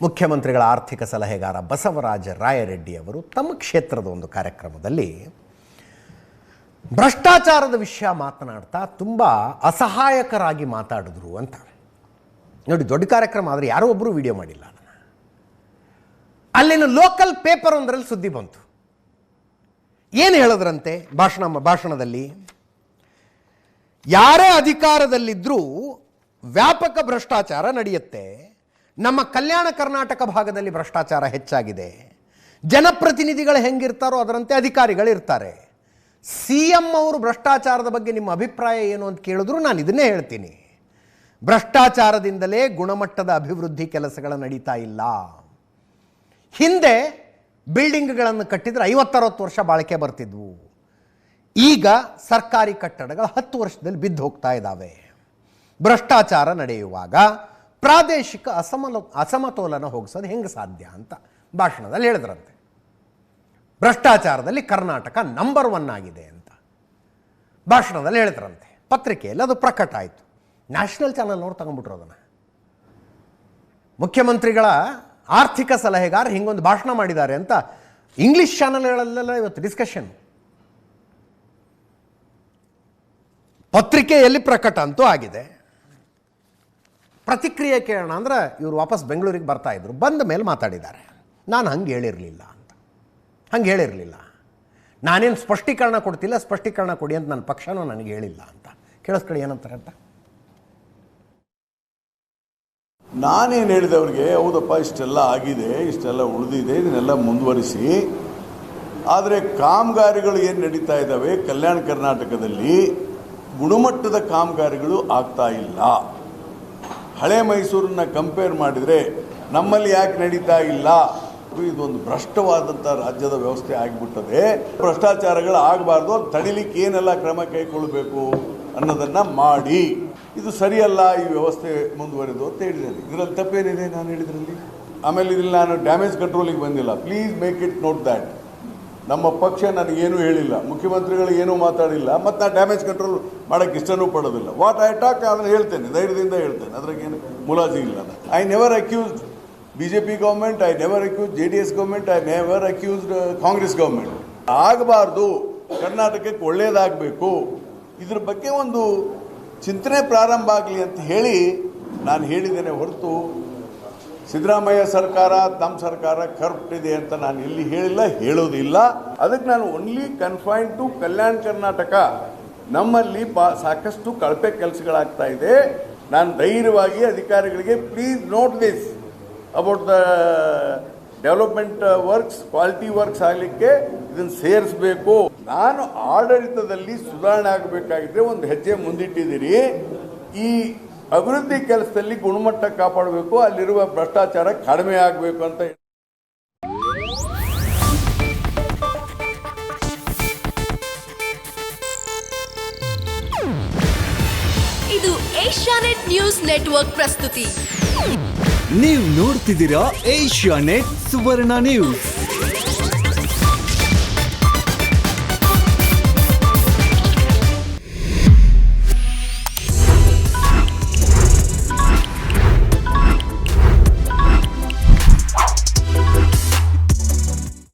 ಮುಖ್ಯಮಂತ್ರಿಗಳ ಆರ್ಥಿಕ ಸಲಹೆಗಾರ ಬಸವರಾಜ ರಾಯರೆಡ್ಡಿ ಅವರು ತಮ್ಮ ಕ್ಷೇತ್ರದ ಒಂದು ಕಾರ್ಯಕ್ರಮದಲ್ಲಿ ಭ್ರಷ್ಟಾಚಾರದ ವಿಷಯ ಮಾತನಾಡ್ತಾ ತುಂಬ ಅಸಹಾಯಕರಾಗಿ ಮಾತಾಡಿದ್ರು ಅಂತ. ನೋಡಿ, ದೊಡ್ಡ ಕಾರ್ಯಕ್ರಮ, ಆದರೆ ಯಾರೋ ಒಬ್ಬರು ವಿಡಿಯೋ ಮಾಡಿಲ್ಲ ಅಲ್ಲಿನ ಲೋಕಲ್ ಪೇಪರ್ ಒಂದರಲ್ಲಿ ಸುದ್ದಿ ಬಂತು. ಏನು ಹೇಳಿದ್ರಂತೆ ಭಾಷಣ, ಭಾಷಣದಲ್ಲಿ? ಯಾರೇ ಅಧಿಕಾರದಲ್ಲಿದ್ದರೂ ವ್ಯಾಪಕ ಭ್ರಷ್ಟಾಚಾರ ನಡೆಯುತ್ತೆ. ನಮ್ಮ ಕಲ್ಯಾಣ ಕರ್ನಾಟಕ ಭಾಗದಲ್ಲಿ ಭ್ರಷ್ಟಾಚಾರ ಹೆಚ್ಚಾಗಿದೆ. ಜನಪ್ರತಿನಿಧಿಗಳು ಹೆಂಗಿರ್ತಾರೋ ಅದರಂತೆ ಅಧಿಕಾರಿಗಳು ಇರ್ತಾರೆ. ಸಿ ಎಂ ಅವರು ಭ್ರಷ್ಟಾಚಾರದ ಬಗ್ಗೆ ನಿಮ್ಮ ಅಭಿಪ್ರಾಯ ಏನು ಅಂತ ಕೇಳಿದ್ರು ನಾನು ಇದನ್ನೇ ಹೇಳ್ತೀನಿ. ಭ್ರಷ್ಟಾಚಾರದಿಂದಲೇ ಗುಣಮಟ್ಟದ ಅಭಿವೃದ್ಧಿ ಕೆಲಸಗಳು ನಡೀತಾ ಇಲ್ಲ. ಹಿಂದೆ ಬಿಲ್ಡಿಂಗ್ಗಳನ್ನು ಕಟ್ಟಿದ್ರೆ ಐವತ್ತರವತ್ತು ವರ್ಷ ಬಾಳಿಕೆ ಬರ್ತಿದ್ವು. ಈಗ ಸರ್ಕಾರಿ ಕಟ್ಟಡಗಳು ಹತ್ತು ವರ್ಷದಲ್ಲಿ ಬಿದ್ದು ಹೋಗ್ತಾ ಇದ್ದಾವೆ. ಭ್ರಷ್ಟಾಚಾರ ನಡೆಯುವಾಗ ಪ್ರಾದೇಶಿಕ ಅಸಮಲ, ಅಸಮತೋಲನ ಹೋಗಿಸೋದು ಹೆಂಗೆ ಸಾಧ್ಯ ಅಂತ ಭಾಷಣದಲ್ಲಿ ಹೇಳಿದ್ರಂತೆ. ಭ್ರಷ್ಟಾಚಾರದಲ್ಲಿ ಕರ್ನಾಟಕ ನಂಬರ್ ಒನ್ ಆಗಿದೆ ಅಂತ ಭಾಷಣದಲ್ಲಿ ಹೇಳಿದ್ರಂತೆ. ಪತ್ರಿಕೆಯಲ್ಲಿ ಅದು ಪ್ರಕಟ ಆಯಿತು. ನ್ಯಾಷನಲ್ ಚಾನಲ್ನವ್ರು ತಗೊಂಡ್ಬಿಟ್ರು ಅದನ್ನು. ಮುಖ್ಯಮಂತ್ರಿಗಳ ಆರ್ಥಿಕ ಸಲಹೆಗಾರ ಹಿಂಗೊಂದು ಭಾಷಣ ಮಾಡಿದ್ದಾರೆ ಅಂತ ಇಂಗ್ಲಿಷ್ ಚಾನಲ್ಗಳಲ್ಲೆಲ್ಲ ಇವತ್ತು ಡಿಸ್ಕಷನ್ ಪತ್ರಿಕೆಯಲ್ಲಿ ಪ್ರಕಟ ಅಂತೂ ಆಗಿದೆ. ಪ್ರತಿಕ್ರಿಯೆ ಕೇಳೋಣ ಅಂದ್ರೆ ಇವರು ವಾಪಸ್ ಬೆಂಗಳೂರಿಗೆ ಬರ್ತಾ ಇದ್ರು. ಬಂದ ಮೇಲೆ ಮಾತಾಡಿದ್ದಾರೆ. ನಾನು ಹಂಗೆ ಹೇಳಿರಲಿಲ್ಲ ಅಂತ. ಹಂಗೆ ಹೇಳಿರಲಿಲ್ಲ. ನಾನೇನು ಸ್ಪಷ್ಟೀಕರಣ ಕೊಡ್ತಿಲ್ಲ, ಸ್ಪಷ್ಟೀಕರಣ ಕೊಡಿ ಅಂತ ನನ್ನ ಪಕ್ಷನೂ ನನಗೆ ಹೇಳಿಲ್ಲ ಅಂತ. ಕೇಳಿಸ್ಕೊಳ್ಳಿ, ಏನಂತಾರೆ ಅಂತ. ನಾನೇನು ಹೇಳಿದೆ ಅವ್ರಿಗೆ ಹೌದಪ್ಪ, ಇಷ್ಟೆಲ್ಲ ಆಗಿದೆ, ಇಷ್ಟೆಲ್ಲ ಉಳಿದಿದೆ, ಇದನ್ನೆಲ್ಲ ಮುಂದುವರಿಸಿ. ಆದರೆ ಕಾಮಗಾರಿಗಳು ಏನು ನಡೀತಾ ಇದ್ದಾವೆ, ಕಲ್ಯಾಣ ಕರ್ನಾಟಕದಲ್ಲಿ ಗುಣಮಟ್ಟದ ಕಾಮಗಾರಿಗಳು ಆಗ್ತಾ ಇಲ್ಲ. ಹಳೆ ಮೈಸೂರನ್ನ ಕಂಪೇರ್ ಮಾಡಿದರೆ ನಮ್ಮಲ್ಲಿ ಯಾಕೆ ನಡೀತಾ ಇಲ್ಲ? ಇದೊಂದು ಭ್ರಷ್ಟವಾದಂಥ ರಾಜ್ಯದ ವ್ಯವಸ್ಥೆ ಆಗಿಬಿಟ್ಟದೆ. ಭ್ರಷ್ಟಾಚಾರಗಳು ಆಗಬಾರ್ದು, ತಡಿಲಿಕ್ಕೆ ಏನೆಲ್ಲ ಕ್ರಮ ಕೈಗೊಳ್ಳಬೇಕು ಅನ್ನೋದನ್ನು ಮಾಡಿ. ಇದು ಸರಿಯಲ್ಲ ಈ ವ್ಯವಸ್ಥೆ ಮುಂದುವರೆದು ಅಂತ ಹೇಳಿದ್ದೇನೆ ಇದರಲ್ಲಿ ತಪ್ಪೇನಿದೆ ನಾನು ಹೇಳಿದ್ರಲ್ಲಿ? ಆಮೇಲೆ ಇದ್ರಲ್ಲಿ ನಾನು ಡ್ಯಾಮೇಜ್ ಕಂಟ್ರೋಲಿಗೆ ಬಂದಿಲ್ಲ. Please make it note that ನಮ್ಮ ಪಕ್ಷ ನನಗೇನು ಹೇಳಿಲ್ಲ. ಮುಖ್ಯಮಂತ್ರಿಗಳು ಏನೂ ಮಾತಾಡಿಲ್ಲ. ಮತ್ತು ನಾನು ಡ್ಯಾಮೇಜ್ ಕಂಟ್ರೋಲ್ ಮಾಡೋಕ್ಕೆ ಇಷ್ಟನೂ ಪಡೋದಿಲ್ಲ. ವಾಟ್ ಐ ಟಾಕ್ ಅದನ್ನು ಹೇಳ್ತೇನೆ. ಧೈರ್ಯದಿಂದ ಹೇಳ್ತೇನೆ. ಅದ್ರಾಗೇನು ಮುಲಾಜಿ ಇಲ್ಲ I never accuse B J P government I never accuse J D S government I never accused Congress government ಆಗಬಾರ್ದು. ಕರ್ನಾಟಕಕ್ಕೆ ಒಳ್ಳೆಯದಾಗಬೇಕು ಇದ್ರ ಬಗ್ಗೆ ಒಂದು ಚಿಂತನೆ ಪ್ರಾರಂಭ ಆಗಲಿ ಅಂತ ಹೇಳಿ ನಾನು ಹೇಳಿದ್ದೇನೆ ಹೊರತು ಸಿದ್ದರಾಮಯ್ಯ ಸರ್ಕಾರ ನಮ್ಮ ಸರ್ಕಾರ ಕರಪ್ಟ್ ಇದೆ ಅಂತ ನಾನು ಇಲ್ಲಿ ಹೇಳಿಲ್ಲ, ಹೇಳೋದಿಲ್ಲ. ಅದಕ್ಕೆ ನಾನು only confine to Kalyana Karnataka. ನಮ್ಮಲ್ಲಿ ಬಾ, ಸಾಕಷ್ಟು ಕಳಪೆ ಕೆಲಸಗಳಾಗ್ತಾ ಇದೆ. ನಾನು ಧೈರ್ಯವಾಗಿ ಅಧಿಕಾರಿಗಳಿಗೆ please note this about the development works quality works ಆಗಲಿಕ್ಕೆ ಇದನ್ನು ಸೇರಿಸಬೇಕು. ನಾನು ಆಡಳಿತದಲ್ಲಿ ಸುಧಾರಣೆ ಆಗಬೇಕಾಗಿದ್ರೆ ಒಂದು ಹೆಜ್ಜೆ ಮುಂದಿಟ್ಟಿದ್ದೀರಿ ಈ ಅಭಿವೃದ್ಧಿ ಕೆಲಸದಲ್ಲಿ ಗುಣಮಟ್ಟ ಕಾಪಾಡಬೇಕು ಅಲ್ಲಿರುವ ಭ್ರಷ್ಟಾಚಾರ ಕಡಿಮೆ ಆಗಬೇಕು ಅಂತ ಇದು ಏಷ್ಯಾನೆಟ್ ನ್ಯೂಸ್ ನೆಟ್ವರ್ಕ್ ಪ್ರಸ್ತುತಿ. ನೀವು ನೋಡ್ತಿದ್ದೀರಾ ಏಷ್ಯಾ ನೆಟ್ ಸುವರ್ಣ ನ್ಯೂಸ್.